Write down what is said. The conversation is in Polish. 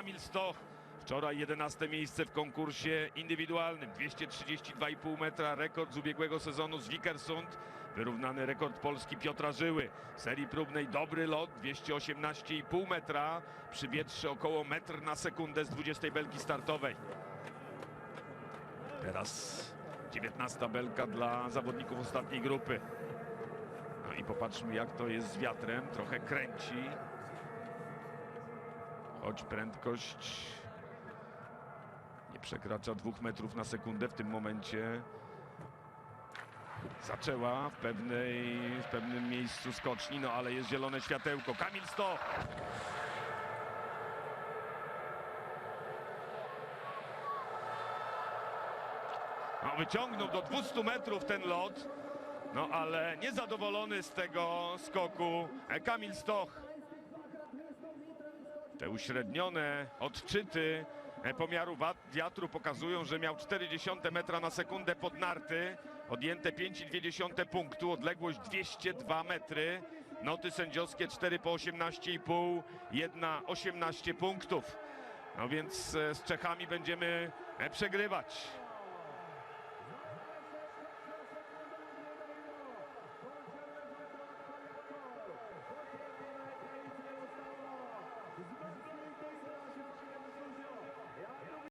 Kamil Stoch. Wczoraj 11 miejsce w konkursie indywidualnym. 232,5 metra, rekord z ubiegłego sezonu z Wikersund. Wyrównany rekord Polski Piotra Żyły. W serii próbnej dobry lot, 218,5 metra. Przy wietrze około metr na sekundę z 20 belki startowej. Teraz 19 belka dla zawodników ostatniej grupy. No i popatrzmy jak to jest z wiatrem. Trochę kręci. Choć prędkość nie przekracza 2 metrów na sekundę w tym momencie. Zaczęła w, pewnej, w pewnym miejscu skoczni, no ale jest zielone światełko. Kamil Stoch. No, wyciągnął do 200 metrów ten lot, no ale niezadowolony z tego skoku e, Kamil Stoch. Te uśrednione odczyty e, pomiaru wiatru pokazują, że miał 0,4 metra na sekundę pod narty, odjęte 5,2 punktu, odległość 202 metry, noty sędziowskie 4 po 18,5, jedna 18 punktów. No więc e, z Czechami będziemy e, przegrywać.